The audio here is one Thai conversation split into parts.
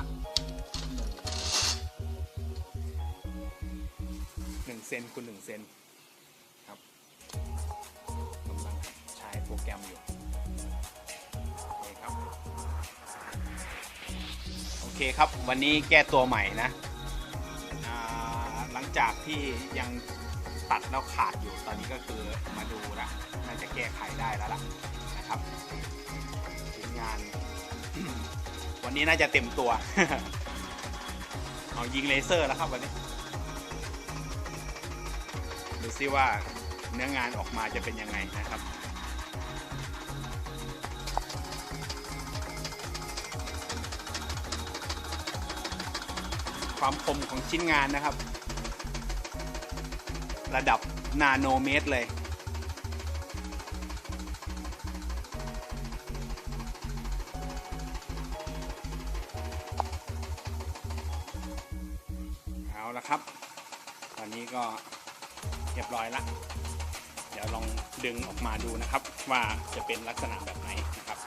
ละหนึ่งเซนคูณหนึ่งเซนครับกำลังใช้โปรแกรมอยู่โอเคครับ โอเคครับ วันนี้แก้ตัวใหม่นะ หลังจากที่ยังตัดแล้วขาดอยู่ ตอนนี้ก็คือมาดูนะน่าจะแก้ไขได้แล้วล่ะนะครับทีมงาน วันนี้น่าจะเต็มตัว เอายิงเลเซอร์แล้วครับวันนี้ ดูซิว่าเนื้องานออกมาจะเป็นยังไงนะครับความคมของชิ้นงานนะครับ ระดับนาโนเมตรเลย อนนี้ก็เรียบร้อยละเดี๋ยวลองดึงออกมาดูนะครับ ว่าจะเป็นลักษณะแบบไหนนะครับ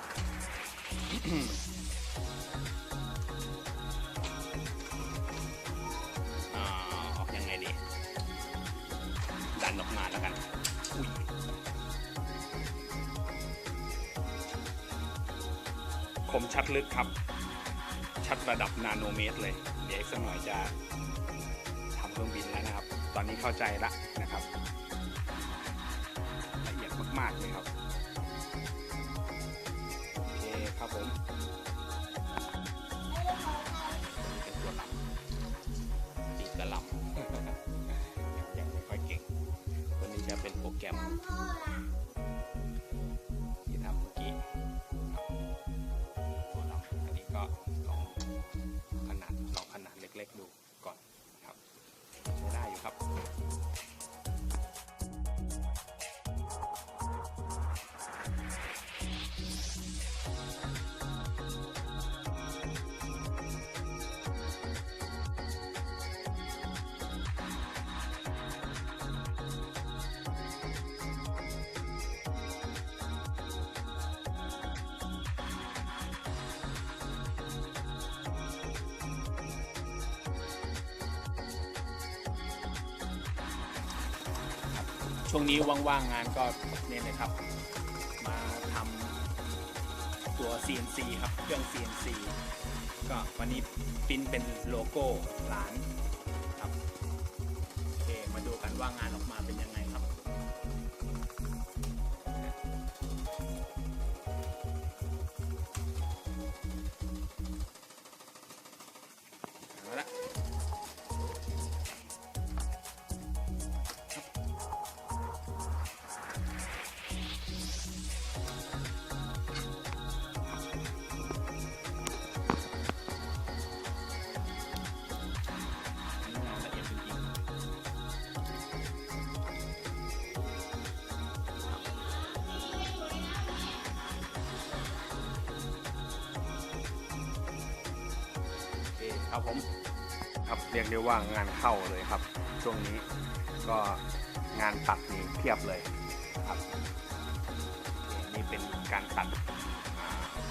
ออกยังไงดี ดันออกมาแล้วกันอุ้ยคมชัดลึกครับ ชัดระดับนาโนเมตรเลย เดี๋ยวสักหน่อยจะ ตอนนี้เข้าใจละนะครับ ละเอียดมากๆเลยครับ โอเคครับผมเป็นตัวลำปีกกระลำยังไม่ค่อยเก่ง ตัวนี้จะเป็นโปรแกรมที่ทำเมื่อกี้ตัวลำอันนี้ก็ลองขนาดลองขนาดเล็ก ๆ ดู อยู่ครับ ช่วงนี้ว่างๆงานก็เนี่ยเลยครับ มาทำตัว CNC ครับเครื่อง CNC ก็วันนี้ปิ้นเป็นโลโก้ร้านครับโอเคมาดูกันว่างานออกมาเป็นยังไง ครับผมครับเรียกได้ว่างานเข้าเลยครับ ช่วงนี้ก็งานตัดนี่เพียบเลยครับนี่เป็นการตัด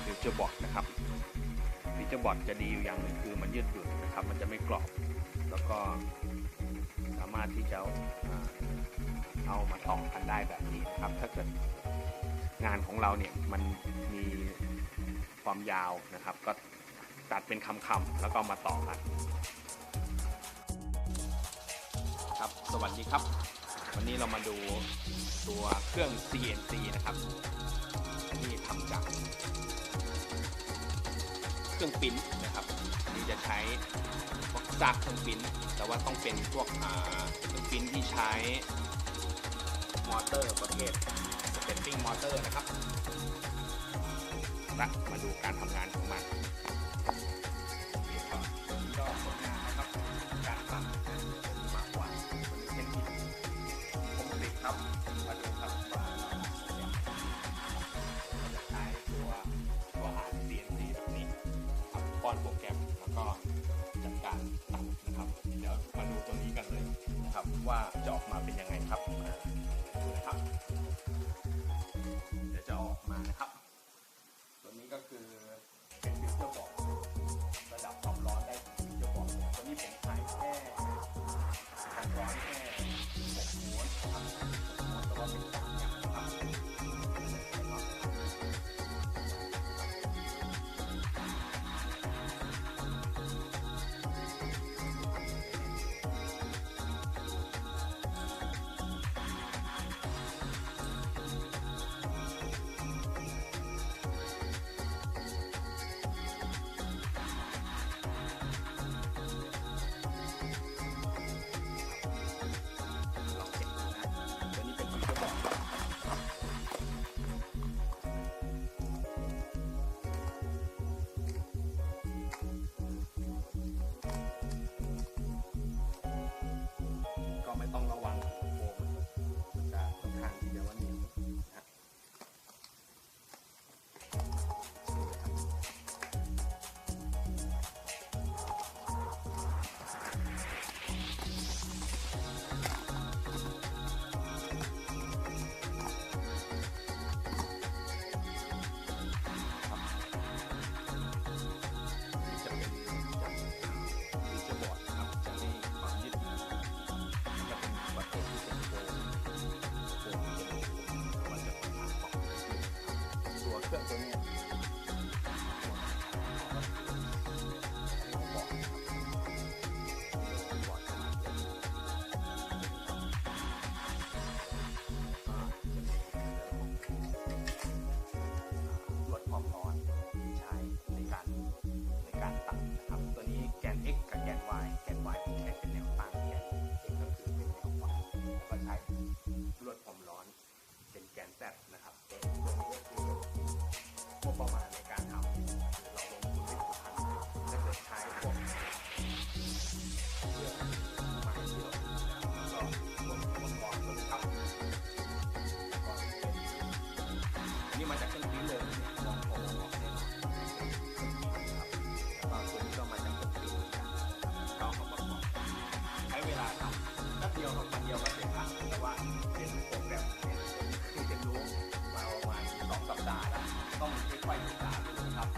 ฟิวเจอร์บอร์ดนะครับฟิวเจอร์บอร์ดจะดีอยู่อย่างหนึ่งคือมันยืดหยุ่นนะครับ มันจะไม่กรอบ แล้วก็สามารถที่จะเอามาต่อกันได้แบบนี้นะครับ ถ้าเกิดงานของเราเนี่ยมันมีความยาวนะครับ ก็ ตัดเป็นคำๆแล้วก็มาต่อกันครับสวัสดีครับ วันนี้เรามาดูตัวเครื่อง CNC นะครับที่ทำจากเครื่องปิ้นนะครับอันนี้จะใช้พวกซากเครื่องปิ้นแต่ว่าต้องเป็นพวกเครื่องปิ้นที่ใช้มอเตอร์ประเภท stepping motor นะครับและมาดูการทำงานของมัน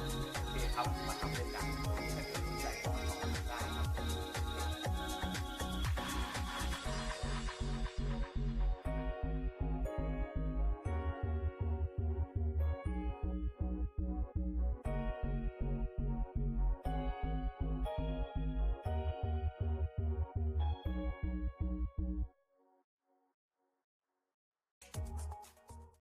โอเคครับมาทำด้วยกัน